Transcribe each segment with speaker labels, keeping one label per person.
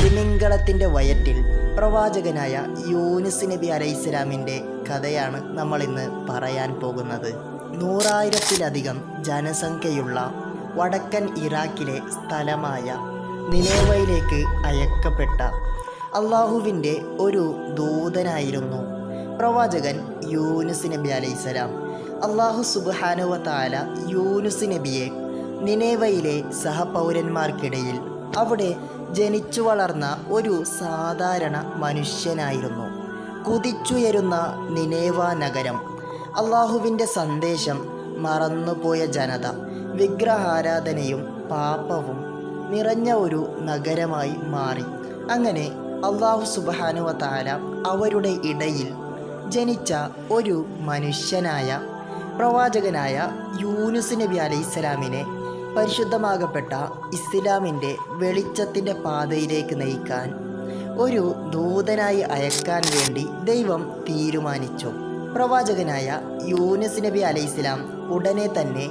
Speaker 1: തിമിംഗളത്തിന്റെ വയറ്റിൽ പ്രവാചകനായ യൂനിസ് നബി അലൈഹിസ്സലാമിന്റെ കഥയാണ് നമ്മൾ ഇന്ന് പറയാൻ പോകുന്നത്. നൂറായിരത്തിലധികം ജനസംഖ്യയുള്ള വടക്കൻ ഇറാഖിലെ സ്ഥലമായ നിലേവയിലേക്ക് അയക്കപ്പെട്ട അള്ളാഹുവിന്റെ ഒരു ദൂതനായിരുന്നു പ്രവാചകൻ യൂനുസ് നബി അലൈഹിസ്സലാം അള്ളാഹു സുബ്ഹാനുവ താല യൂനുസ് നബിയെ നിനേവയിലെ സഹപൗരന്മാർക്കിടയിൽ അവിടെ ജനിച്ചു വളർന്ന ഒരു സാധാരണ മനുഷ്യനായിരുന്നു. കുതിച്ചുയരുന്ന നിനേവ നഗരം. അള്ളാഹുവിന്റെ സന്ദേശം മറന്നുപോയ ജനത. വിഗ്രഹാരാധനയും പാപവും നിറഞ്ഞ ഒരു നഗരമായി മാറി. അങ്ങനെ അള്ളാഹു സുബാനുവ താര അവരുടെ ഇടയിൽ ജനിച്ച ഒരു മനുഷ്യനായ പ്രവാചകനായ യൂനുസ് നബി അലൈഹിസ്സലാമിനെ പരിശുദ്ധമാകപ്പെട്ട ഇസ്ലാമിന്റെ വെളിച്ചത്തിന്റെ പാതയിലേക്ക് നയിക്കാൻ ഒരു ദൂതനായി അയക്കാൻ വേണ്ടി ദൈവം തീരുമാനിച്ചു. പ്രവാചകനായ യൂനസ് നബി അലൈഹിസ്ലാം ഉടനെ തന്നെ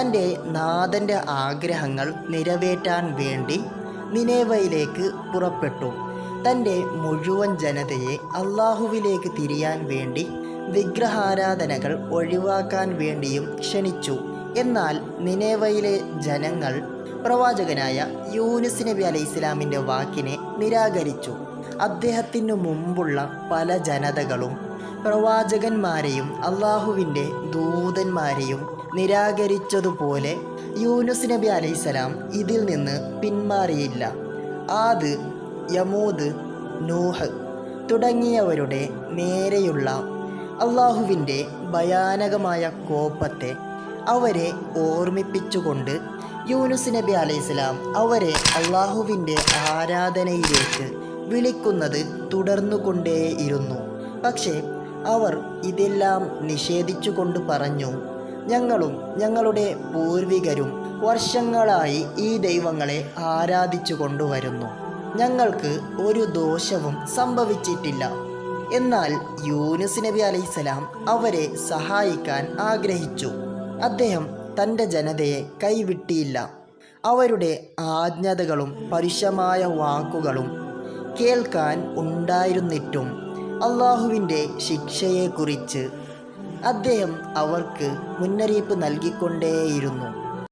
Speaker 1: തന്റെ നാഥന്റെ ആഗ്രഹങ്ങൾ നിറവേറ്റാൻ വേണ്ടി നിനേവയിലേക്ക് പുറപ്പെട്ടു. തന്റെ മുഴുവൻ ജനതയെ അള്ളാഹുവിലേക്ക് തിരിയാൻ വേണ്ടി വിഗ്രഹാരാധനകൾ ഒഴിവാക്കാൻ വേണ്ടിയും ക്ഷണിച്ചു. എന്നാൽ നിനേവയിലെ ജനങ്ങൾ പ്രവാചകനായ യൂനുസ് നബി അലൈഹി ഇസ്ലാമിന്റെ വാക്കിനെ നിരാകരിച്ചു. അദ്ദേഹത്തിനു മുമ്പുള്ള പല ജനതകളും പ്രവാചകന്മാരെയും അള്ളാഹുവിന്റെ ദൂതന്മാരെയും നിരാകരിച്ചതുപോലെ യൂനുസ് നബി അലൈസലാം ഇതിൽ നിന്ന് പിന്മാറിയില്ല. ആദ് യമൂദ് നൂഹ് തുടങ്ങിയവരുടെ നേരെയുള്ള അള്ളാഹുവിന്റെ ഭയാനകമായ കോപത്തെ അവരെ ഓർമ്മിപ്പിച്ചുകൊണ്ട് യൂനുസ് നബി അലൈഹിസ്ലാം അവരെ അള്ളാഹുവിന്റെ ആരാധനയിലേക്ക് വിളിക്കുന്നത് തുടർന്നുകൊണ്ടേയിരുന്നു. പക്ഷേ അവർ ഇതെല്ലാം നിഷേധിച്ചുകൊണ്ട് പറഞ്ഞു ഞങ്ങളും ഞങ്ങളുടെ പൂർവികരും വർഷങ്ങളായി ഈ ദൈവങ്ങളെ ആരാധിച്ചു കൊണ്ടുവരുന്നു. ഞങ്ങൾക്ക് ഒരു ദോഷവും സംഭവിച്ചിട്ടില്ല. എന്നാൽ യൂനുസ് നബി അലൈഹിസ്സലാം അവരെ സഹായിക്കാൻ ആഗ്രഹിച്ചു. അദ്ദേഹം തന്റെ ജനതയെ കൈവിട്ടിയില്ല. അവരുടെ ആജ്ഞതകളും പരുഷമായ വാക്കുകളും കേൾക്കാൻ ഉണ്ടായിരുന്നിട്ടും അള്ളാഹുവിന്റെ ശിക്ഷയെക്കുറിച്ച് അദ്ദേഹം അവർക്ക് മുന്നറിയിപ്പ് നൽകിക്കൊണ്ടേയിരുന്നു.